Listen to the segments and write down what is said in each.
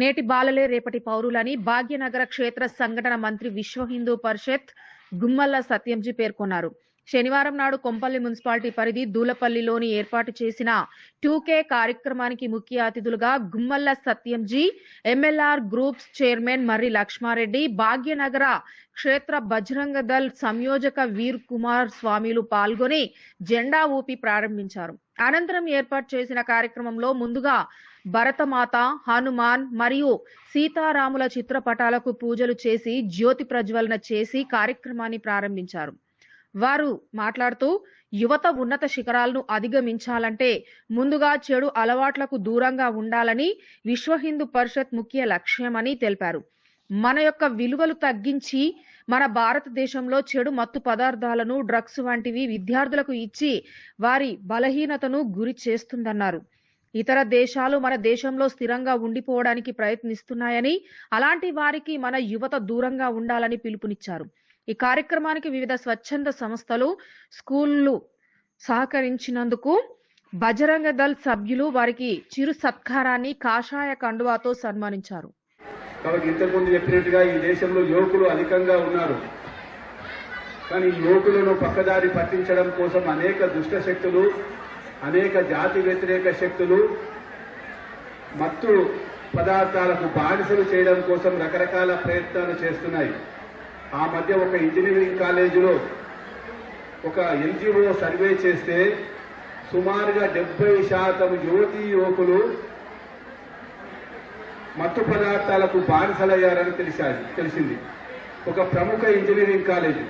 నేటి బాలలే రేపటి పౌరులని భాగ్యనగర క్షేత్ర సంఘటన మంత్రి విశ్వ హిందూ పరిషత్ గుమ్మల్ల సత్యంజీ పేర్కొన్నారు. శనివారం నాడు కొంపల్లి మున్సిపాలిటీ పరిధి దూలపల్లిలోని ఏర్పాటు చేసిన టూకే కార్యక్రమానికి ముఖ్య అతిథులుగా Gummalla Satyam ji MLR groups chairman Marri Lakshma Reddy Bhagyanagara Kshetra Bajrang Dal సంయోజక వీర్ కుమార్ స్వామిలు పాల్గొని జెండా ఊపి ప్రారంభించారు. అనంతరం ఏర్పాటు చేసిన కార్యక్రమంలో ముందుగా భరతమాత హనుమాన్ మరియు సీతారాముల చిత్రపటాలకు పూజలు చేసి జ్యోతి ప్రజ్వలన చేసి కార్యక్రమాన్ని ప్రారంభించారు. వారు మాట్లాడుతూ యువత ఉన్నత శిఖరాలను అధిగమించాలంటే ముందుగా చెడు అలవాట్లకు దూరంగా ఉండాలని విశ్వ హిందూ పరిషత్ ముఖ్య లక్ష్యమని తెలిపారు. మన యొక్క విలువలు తగ్గించి మన భారతదేశంలో చెడు మత్తు పదార్థాలను డ్రగ్స్ వంటివి విద్యార్థులకు ఇచ్చి వారి బలహీనతను గురి చేస్తుందన్నారు. ఇతర దేశాలు మన దేశంలో స్థిరంగా ఉండిపోవడానికి ప్రయత్నిస్తున్నాయని అలాంటి వారికి మన యువత దూరంగా ఉండాలని పిలుపునిచ్చారు. ఈ కార్యక్రమానికి వివిధ స్వచ్ఛంద సంస్థలు స్కూళ్ళు సహకరించినందుకు బజరంగ దళ్ సభ్యులు వారికి చిరు సత్కారాన్ని కాషాయ కండువాతో సన్మానించారు. కాబట్టి ఇంతకుముందు చెప్పినట్టుగా ఈ దేశంలో యువకులు అధికంగా ఉన్నారు. కానీ యువకులను పక్కదారి పట్టించడం కోసం అనేక దుష్ట శక్తులు అనేక జాతి వ్యతిరేక శక్తులు మత్తు పదార్థాలకు బానిసలు చేయడం కోసం రకరకాల ప్రయత్నాలు చేస్తున్నాయి. ఆ మధ్య ఒక ఇంజనీరింగ్ కాలేజీలో ఒక ఎన్జిఓ సర్వే చేస్తే సుమారుగా డెబ్బై శాతం యువతీ యువకులు మత్తు పదార్థాలకు బానిసలయ్యారని తెలిసారు తెలిసింది. ఒక ప్రముఖ ఇంజనీరింగ్ కాలేజీ.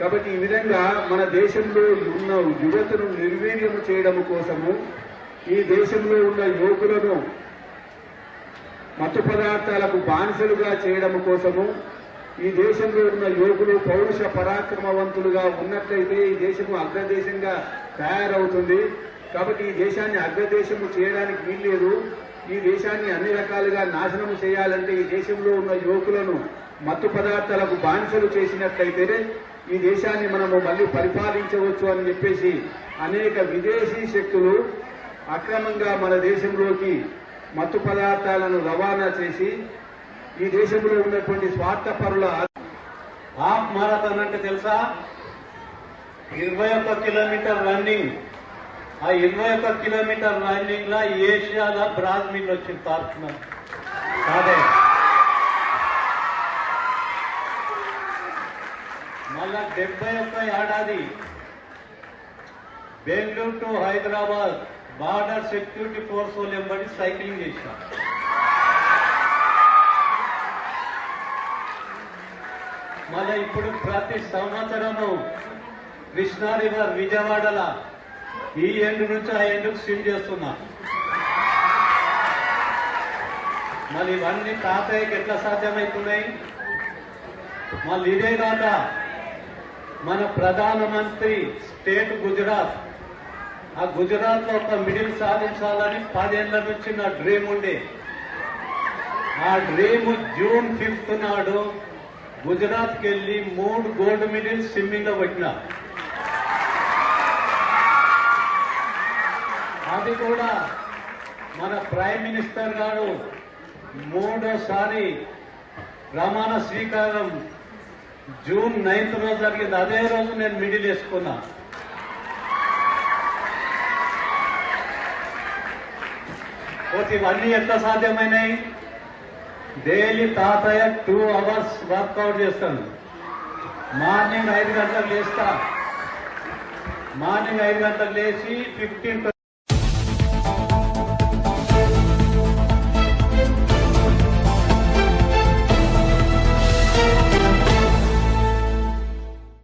కాబట్టి ఈ విధంగా మన దేశంలో ఉన్న యువతను నిర్వీర్యం చేయడం కోసము ఈ దేశంలో ఉన్న యువకులను మత్తు పదార్థాలకు బానిసలుగా చేయడం కోసము ఈ దేశంలో ఉన్న యువకులు పౌరుష పరాక్రమవంతులుగా ఉన్నట్లయితే ఈ దేశము అగ్రదేశంగా తయారవుతుంది. కాబట్టి ఈ దేశాన్ని అగ్రదేశము చేయడానికి వీల్లేదు. ఈ దేశాన్ని అన్ని రకాలుగా నాశనం చేయాలంటే ఈ దేశంలో ఉన్న యువకులను మత్తు పదార్థాలకు బానిసలు చేసినట్లయితే ఈ దేశాన్ని మనము మళ్ళీ పరిపాలించవచ్చు అని చెప్పేసి అనేక విదేశీ శక్తులు అక్రమంగా మన దేశంలోకి మత్తు పదార్థాలను రవాణా చేసి ఈ దేశంలో ఉన్నటువంటి స్వార్థపరుల హాఫ్ మారథాన్ అంటే తెలుసా? ఇరవై ఒక్క కిలోమీటర్ రన్నింగ్. ఆ ఇరవై ఒక్క కిలోమీటర్ రన్నింగ్ లా ఏషియాలో బ్రాజిల్ వచ్చింది తార్చున్నాం కాదే. డెబ్బై ఒక్క ఏడాది. Bengaluru to Hyderabad border security force వాళ్ళు ఎంబడి సైక్లింగ్ చేశాం మళ్ళీ ఇప్పుడు ప్రతి సంవత్సరము కృష్ణా రివర్ విజయవాడల ఈ ఎండు నుంచి ఆ ఎండుకు స్విమ్ చేస్తున్నా. మళ్ళీ ఇవన్నీ తాతయ్యకి ఎట్లా సాధ్యమవుతున్నాయి? మళ్ళీ ఇదే కాక మన ప్రధానమంత్రి స్టేట్ గుజరాత్. ఆ గుజరాత్లో ఒక మిడిల్ సాధించాలని పదేళ్ళ నుంచి నా డ్రీమ్ ఉండే. ఆ డ్రీమ్ జూన్ ఫిఫ్త్ నాడు గుజరాత్కి వెళ్ళి మూడు గోల్డ్ మెడల్స్ స్విమ్మింగ్లో పెట్టిన. అది కూడా మన ప్రైమ్ మినిస్టర్ గారు మూడోసారి ప్రమాణ స్వీకారం జూన్ నైన్త్ రోజు జరిగింది అదే రోజు నేను మిడిల్ వేసుకున్నా. పోతే ఇవన్నీ ఎట్లా సాధ్యమైనాయి? డైలీ తాతయ్య టూ అవర్స్ వర్కౌట్ చేస్తాను మార్నింగ్ ఐదు గంటలకు లేస్తా. మార్నింగ్ ఐదు గంటలకు లేచి ఫిఫ్టీన్